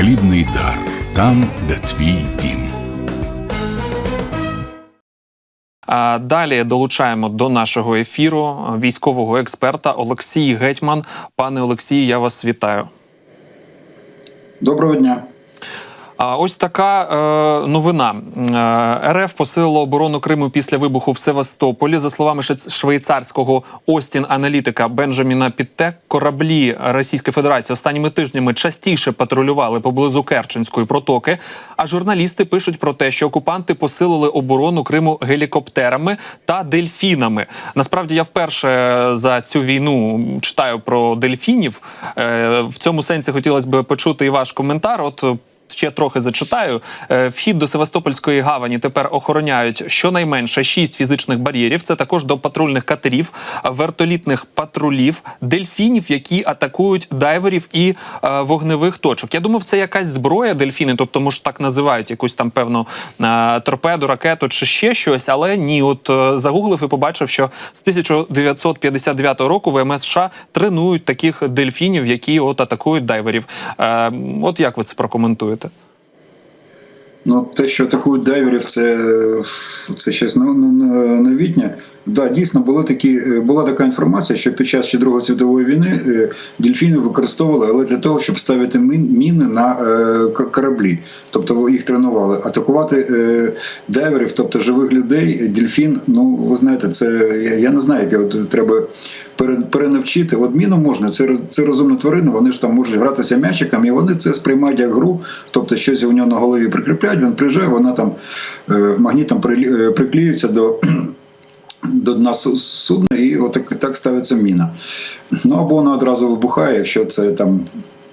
Хлібний дар там, де твій дім. А Далі долучаємо до нашого ефіру військового експерта Олексій Гетьман. Пане Олексію, я вас вітаю. Доброго дня. А ось така е, новина. Е, РФ посилило оборону Криму після вибуху в Севастополі. За словами швейц- швейцарського Остін аналітика Бенджаміна Підтек, кораблі Російської Федерації останніми тижнями частіше патрулювали поблизу Керченської протоки. А журналісти пишуть про те, що окупанти посилили оборону Криму гелікоптерами та дельфінами. Насправді я вперше за цю війну читаю про дельфінів. Е, в цьому сенсі хотілося б почути і ваш коментар. От ще трохи зачитаю. Е, Вхід до Севастопольської гавані тепер охороняють щонайменше шість фізичних бар'єрів. Це також до патрульних катерів, вертолітних патрулів, дельфінів, які атакують дайверів і е, вогневих точок. Я думав, це якась зброя дельфіни, тобто може так називають якусь там певну е, торпеду, ракету чи ще щось. Але ні, от загуглив і побачив, що з 1959 року ВМС США тренують таких дельфінів, які от атакують дайверів. От як ви це прокоментуєте? résultats. Ну, те, що атакують дайверів, це, це щось новітнє. Да, дійсно були такі, е, була така інформація, що під час ще Другої світової війни е, дельфіни використовували, але для того, щоб ставити міни на е, кораблі, тобто їх тренували. Атакувати дайверів, тобто живих людей, дельфін, ну ви знаєте, це я, не знаю, як його треба перенавчити. От міну можна, це, це розумна тварина, вони ж там можуть гратися м'ячиками, і вони це сприймають як гру, тобто щось у нього на голові прикріпляють, він приїжджає, вона там е, магнітом е, приклеюється до. До дна судна, і отак так ставиться міна. Ну або вона одразу вибухає, якщо це там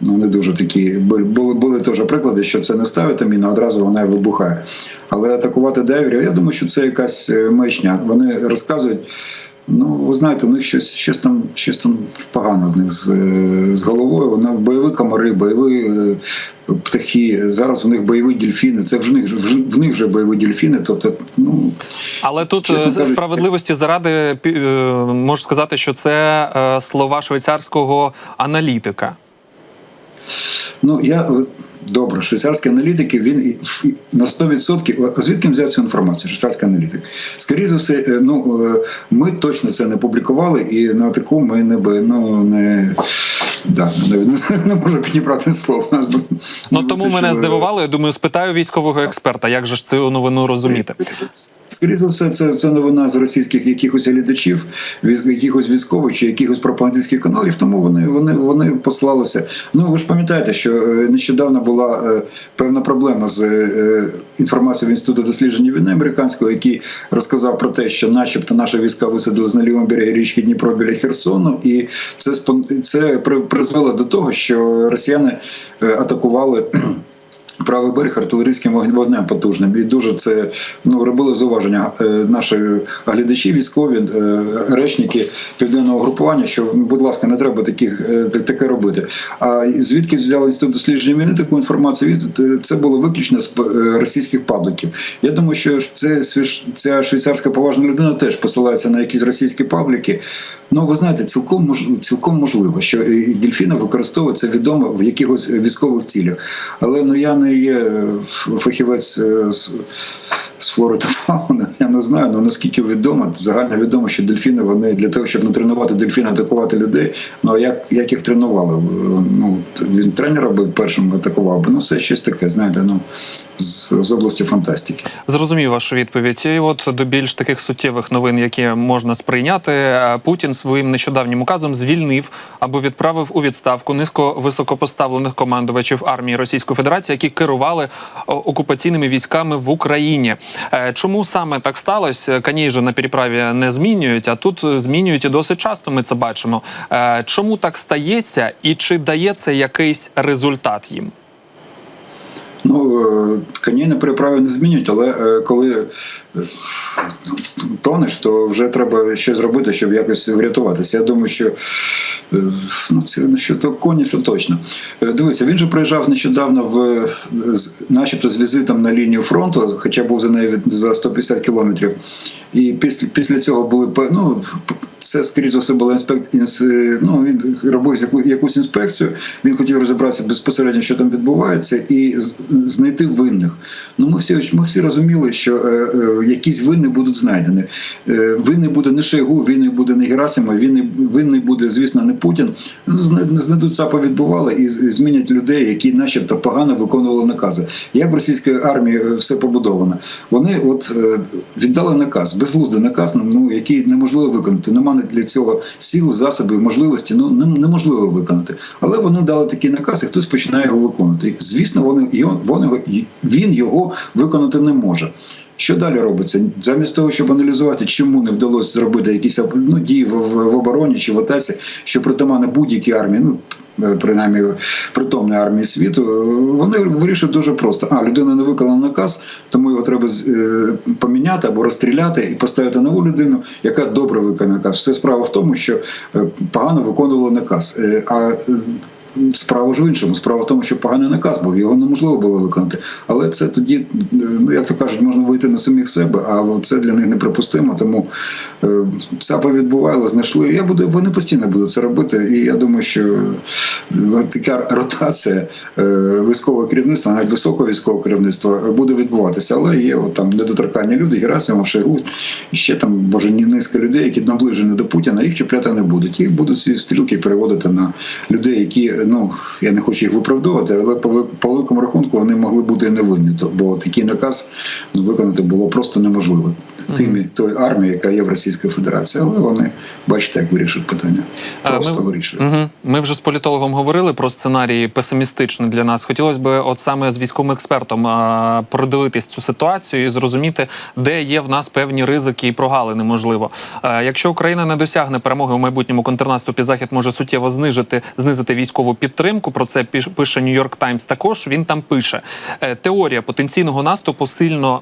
ну не дуже такі. Були були теж приклади, що це не ставити міну, а одразу вона вибухає. Але атакувати дайверів, я думаю, що це якась е, маячня. Вони розказують. Ну, ви знаєте, у них щось, щось там, щось там погано в них з, е, з головою. Вони бойові комари, бойові е, птахи. Зараз у них бойові дельфіни. Це в них вже в них вже бойові дельфіни. Тобто, ну Але тут е, кажучи, справедливості заради можу сказати, що це слова швейцарського аналітика. Ну я добре, швейцарські аналітики, він на 100%, звідки взяв цю інформацію? Швейцарський аналітик. Скоріше за все, е, ну е, ми точно це не публікували, і на таку ми не би ну не. Да, не, не, не можу підібрати слов. Нас би- Ну тому мене здивувало. Я думаю, спитаю військового експерта, як же ж цю новину розуміти. Скоріше за все, це, це новина з російських якихось глядачів, якихось військових чи якихось пропагандистських каналів, тому вони, вони, вони послалися. Ну ви ж пам'ятаєте, що е, нещодавно була е, певна проблема з е, інформацією в інституту дослідження війни американського, який розказав про те, що, начебто, наші війська висадились на лівому берегі річки Дніпро біля Херсону, і це це при- призвело до того, що росіяни е, атакували. Правий берег артилерійським вогнем потужним. І дуже це ну робили зауваження е, наші глядачі, військові, е, речники південного групування, що будь ласка, не треба таких е, таке робити. А звідки взяли інститут дослідження війни таку інформацію? Це було виключно з російських пабліків. Я думаю, що це ця швейцарська поважна людина теж посилається на якісь російські пабліки. Ну ви знаєте, цілком цілком можливо, що і дельфіни використовуються відомо в якихось військових цілях. Але ну я не є е, фахівець е, з, флори фауни. Я не знаю. Ну наскільки відомо, загально відомо, що дельфіни вони для того, щоб натренувати дельфіна атакувати людей. Ну а як, як їх тренували? Ну він тренера би першим атакував би. Ну все щось таке, знаєте, ну з, з області фантастики. Зрозумів вашу відповідь. І от до більш таких суттєвих новин, які можна сприйняти, е, Путін своїм нещодавнім указом звільнив або відправив у відставку низко високопоставлених командувачів армії Російської Федерації, які керували окупаційними військами в Україні. Е, Чому саме так сталося? Каній же на переправі не змінюють, а тут е, змінюють і досить часто. Ми це бачимо. Е, Чому так стається, і чи дає це якийсь результат їм? Ну, е, коней на переправі не змінюють, але е, коли е, тонеш, то вже треба щось зробити, щоб якось врятуватися. Я думаю, що ну, це що то коні, що точно. Дивися, він же приїжджав нещодавно в начебто з візитом на лінію фронту, хоча був за нею за 150 кілометрів. І після, після цього були ну, це скоріш за все була інспект... інс... ну, він робив яку... якусь інспекцію. Він хотів розібратися безпосередньо, що там відбувається, і знайти винних. Ну ми всі ми всі розуміли, що е, е, якісь винні будуть знайдені. Е, винний буде не Шойгу, винний буде не Герасимов, винний, винний буде, звісно, не Путін. Зна- Знайдуть ЦАПа відбували і змінять людей, які, начебто, погано виконували накази. Як в російській армії е, все побудовано? Вони от е, віддали наказ, безглуздий наказ, ну який неможливо виконати. Немає для цього сіл, засобів, можливості. Ну неможливо виконати. Але вони дали такий наказ, і хтось починає його виконувати. Звісно, вони він його виконати не може. Що далі робиться? Замість того, щоб аналізувати, чому не вдалося зробити якісь ну, дії в, в, в обороні чи в атаці, що притаманне будь-якій армії, ну е, принаймні притомної армії світу, е, вони вирішують дуже просто: а людина не виконала наказ, тому його треба е, поміняти або розстріляти і поставити нову людину, яка добре виконає наказ. Все справа в тому, що погано виконувала наказ. А Справа ж в іншому. Справа в тому, що поганий наказ був, його неможливо було виконати. Але це тоді, е, ну як то кажуть, можна вийти на самих себе, а це для них неприпустимо. Тому е, ЦАПа відбували, знайшли. Я буду, вони постійно будуть це робити. І я думаю, що е, така ротація військового керівництва, навіть високого військового керівництва, буде відбуватися. Але є от, там недоторканні люди, Герасимов, Шойгу, і ще там, боже, ні низка людей, які наближені до Путіна, їх чіпляти не будуть. І будуть ці стрілки переводити на людей, які ну я не хочу їх виправдовувати, але по, по великому рахунку вони могли бути невинні. То- Бо такий наказ ну, виконати було просто неможливо тими тої армії, яка є в Російській Федерації. Але вони бачите, як вирішують питання. А, Просто ми- вирішують. Угу. Ми вже з політологом говорили про сценарії песимістичні для нас. Хотілося б, от саме з військовим експертом, а, продивитись цю ситуацію і зрозуміти, де є в нас певні ризики і прогалини. Можливо, Е, якщо Україна не досягне перемоги у майбутньому контрнаступі, захід може суттєво знижити знизити військову підтримку. Про це пише Нью-Йорк Таймс. Також він там пише: е, теорія потенційного наступу сильно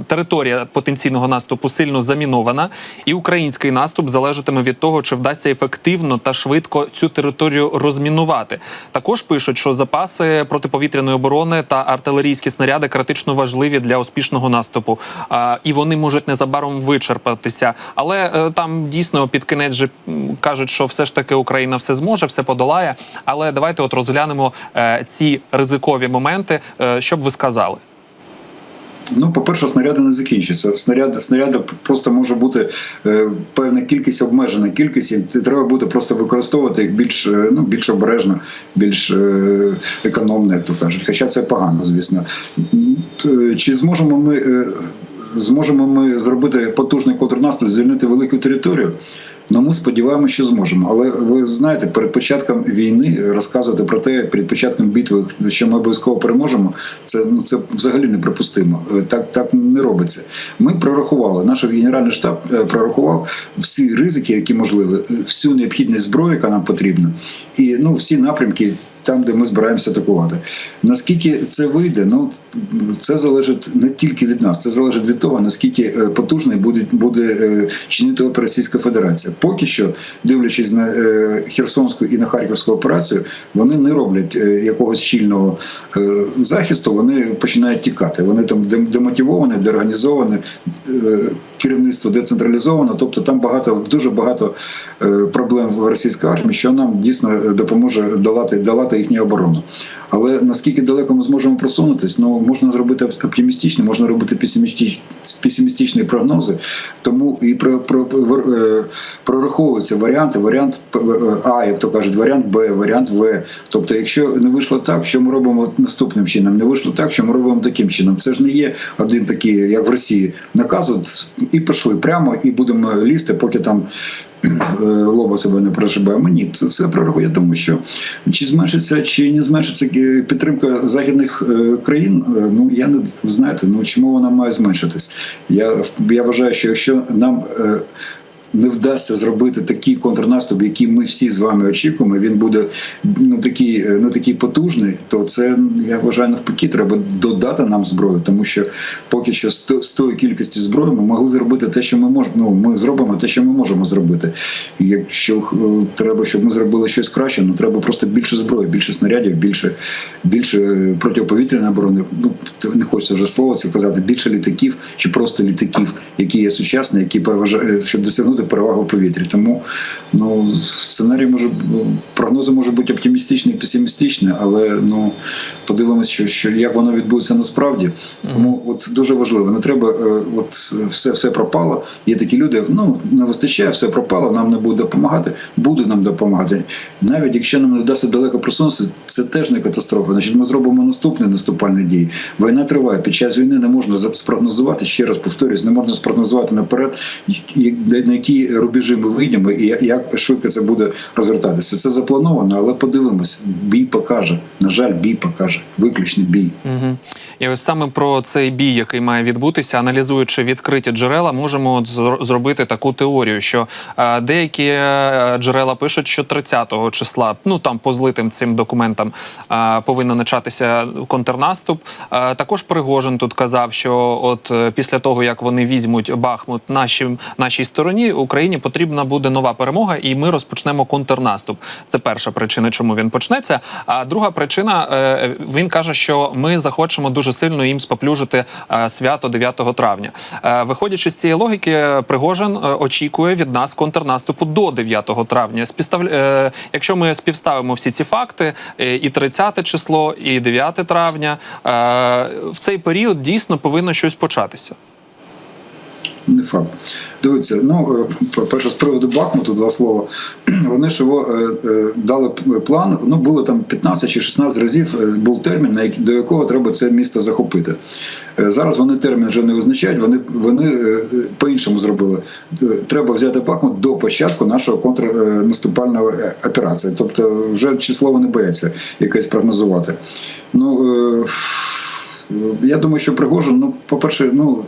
е, територія потенційного наступу сильно замінована, і український наступ залежатиме від того, чи вдасться ефективно та швидко цю територію розмінувати. Також пишуть, що запаси протиповітряної оборони та артилерійські снаряди критично важливі для успішного наступу, і вони можуть незабаром вичерпатися. Але е, там дійсно під кінець же кажуть, що все ж таки Україна все зможе, все подолає. Але давайте от розглянемо е, ці ризикові моменти, е, що б ви сказали. Ну, по-перше, снаряди не закінчаться. Снаряд, снаряди просто може бути е, певна кількість, обмежена кількість, і це треба буде просто використовувати їх більш, е, ну, більш обережно, більш е, економно, як то кажуть. Хоча це погано, звісно. Чи зможемо ми. е, Зможемо ми зробити потужний контрнаступ, звільнити велику територію. Ну, ми сподіваємося, що зможемо. Але ви знаєте, перед початком війни розказувати про те, перед початком битви, що ми обов'язково переможемо, це ну це взагалі неприпустимо. Е, Так так не робиться. Ми прорахували. Наш генеральний штаб е, прорахував всі ризики, які можливі, е, всю необхідність зброї, яка нам потрібна, і ну всі напрямки. Там, де ми збираємося атакувати, наскільки це вийде, ну це залежить не тільки від нас, це залежить від того, наскільки е, потужний буде, буде чинити Російська Федерація. Поки що, дивлячись на е, Херсонську і на Харківську операцію, вони не роблять е, якогось щільного захисту. Вони починають тікати. Вони там демотивовані, деорганізовані, керівництво децентралізовано. Тобто там багато дуже багато е, проблем в російській армії, що нам дійсно е, допоможе долати долати їхню оборону. Але наскільки далеко ми зможемо просунутись, ну можна зробити оптимістичні, можна робити песимістичні, песимістичні прогнози. Тому і про, про, про е, прораховуються варіанти. Варіант А, як то кажуть, варіант Б, варіант В. Тобто, якщо не вийшло так, що ми робимо наступним чином, не вийшло так, що ми робимо таким чином. Це ж не є один такий, як в Росії, наказ от, і пішли прямо, і будемо лізти, поки там. е, Лоба себе не проживаємо. Ні, це це прорахує. Я думаю, що чи зменшиться, чи не зменшиться е, підтримка західних е, країн. Ну я не знаєте, ну чому вона має зменшитись? Я я вважаю, що якщо нам не вдасться зробити такий контрнаступ, який ми всі з вами очікуємо, він буде не такий, не такий потужний, то це я вважаю навпаки, треба додати нам зброю, тому що поки що з тої кількості зброї ми могли зробити те, що ми можемо. Ну ми зробимо те, що ми можемо зробити. І якщо е, треба, щоб ми зробили щось краще, ну треба просто більше зброї, більше снарядів, більше, більше е, протиповітряної оборони. Ну не хочеться вже слово це казати. Більше літаків чи просто літаків, які є сучасні, які переважають, щоб досягнути буде перевага в повітрі. Тому ну сценарій може прогнози може бути оптимістичні і песимістичні, але ну подивимося, що, що як воно відбудеться насправді. Тому от дуже важливо, не треба, е, от все, все пропало. Є такі люди, ну не вистачає, все пропало, нам не буде допомагати, буде нам допомагати. Навіть якщо нам не вдасться далеко просунутися, це теж не катастрофа. Значить, ми зробимо наступні наступальні дії. Війна триває. Під час війни не можна спрогнозувати, ще раз повторюсь, не можна спрогнозувати наперед, на які рубежі ми вийдемо і як швидко це буде розвертатися. Це заплановано, але подивимось. Бій покаже. На жаль, бій покаже. Виключний бій. Угу. І ось саме про цей бій, який має відбутися, аналізуючи відкриті джерела, можемо зробити таку теорію, що е, деякі е, джерела пишуть, що 30-го числа, ну там по злитим цим документам, е, повинен початися контрнаступ. Також Пригожин тут казав, що от після того як вони візьмуть Бахмут нашим нашій стороні, Україні потрібна буде нова перемога, і ми розпочнемо контрнаступ. Це перша причина, чому він почнеться. А друга причина е, він каже, що ми захочемо дуже сильно їм споплюжити е, свято 9 травня. Е, Виходячи з цієї логіки, Пригожин очікує від нас контрнаступу до 9 травня. Співстав... Якщо ми співставимо всі ці факти, і 30 число, і 9 травня, в цей період дійсно повинно щось початися. Не факт. Дивіться, ну е, по-перше, з приводу Бахмуту два слова. Вони ж його е, е, дали план. Ну було там 15 чи 16 разів. Був термін, до якого треба це місто захопити. Зараз вони термін вже не визначають. Вони вони по-іншому зробили. Треба взяти Бахмут до початку нашого контрнаступальної операції. Тобто, вже число вони бояться якесь прогнозувати. Ну я думаю, що Пригожин, ну, по-перше, ну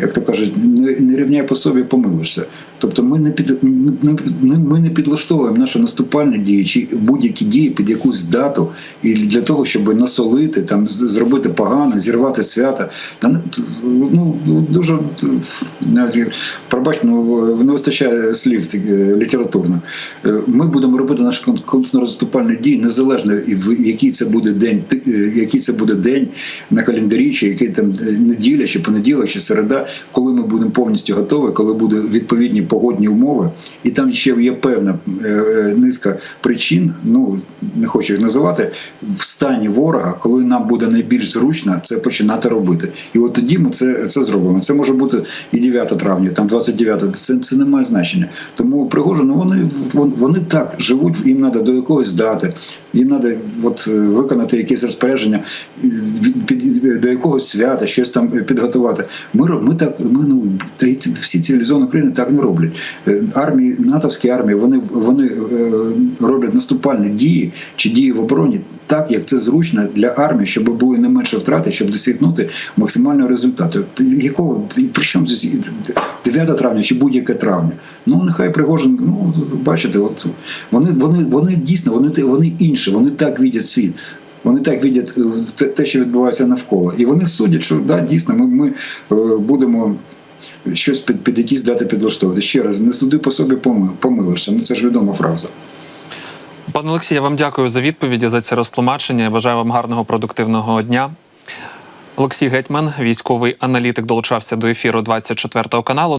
як то кажуть, не, рівняй по собі, помилишся. Тобто ми не під ми, не- підлаштовуємо наші наступальні дії чи будь-які дії під якусь дату і для того, щоб насолити, там зробити погано, зірвати свята. Та ну дуже навіть пробачте, ну не вистачає слів е, літературно. Е, Ми будемо робити наші кон- контрнаступальні дії незалежно і в який це буде день, е, який це буде день на календарі, чи який там е, неділя, чи понеділок, чи середа, коли ми будемо повністю готові, коли будуть відповідні погодні умови, і там ще є певна е, е, низка причин, ну не хочу їх називати, в стані ворога, коли нам буде найбільш зручно це починати робити. І от тоді ми це, це зробимо. Це може бути і 9 травня, там 29, це, це не має значення. Тому Пригожин, ну вони, вони так живуть, їм треба до якогось дати, їм треба от, е, виконати якесь розпорядження до якогось свята, щось там підготувати. Ми, ро- ми так, ми, ну, всі цивілізовані країни так не роблять. Е, Армії, натовські армії, вони, вони е, роблять наступальні дії чи дії в обороні так, як це зручно для армії, щоб були не менше втрати, щоб досягнути максимального результату. Якого при чому здесь 9 травня чи будь-яке травня? Ну нехай Пригожин, ну бачите, от вони, вони, вони дійсно вони, вони інші, вони так видять світ. Вони так видять е, те, що відбувається навколо, і вони судять, що да, дійсно, ми, ми е, будемо щось під, під якісь дати підлаштовувати. Ще раз, не суди по собі поми- помилишся. Ну це ж відома фраза. Пане Олексій, я вам дякую за відповіді за це розтлумачення. Я Бажаю вам гарного продуктивного дня. Олексій Гетьман, військовий аналітик, долучався до ефіру 24 каналу.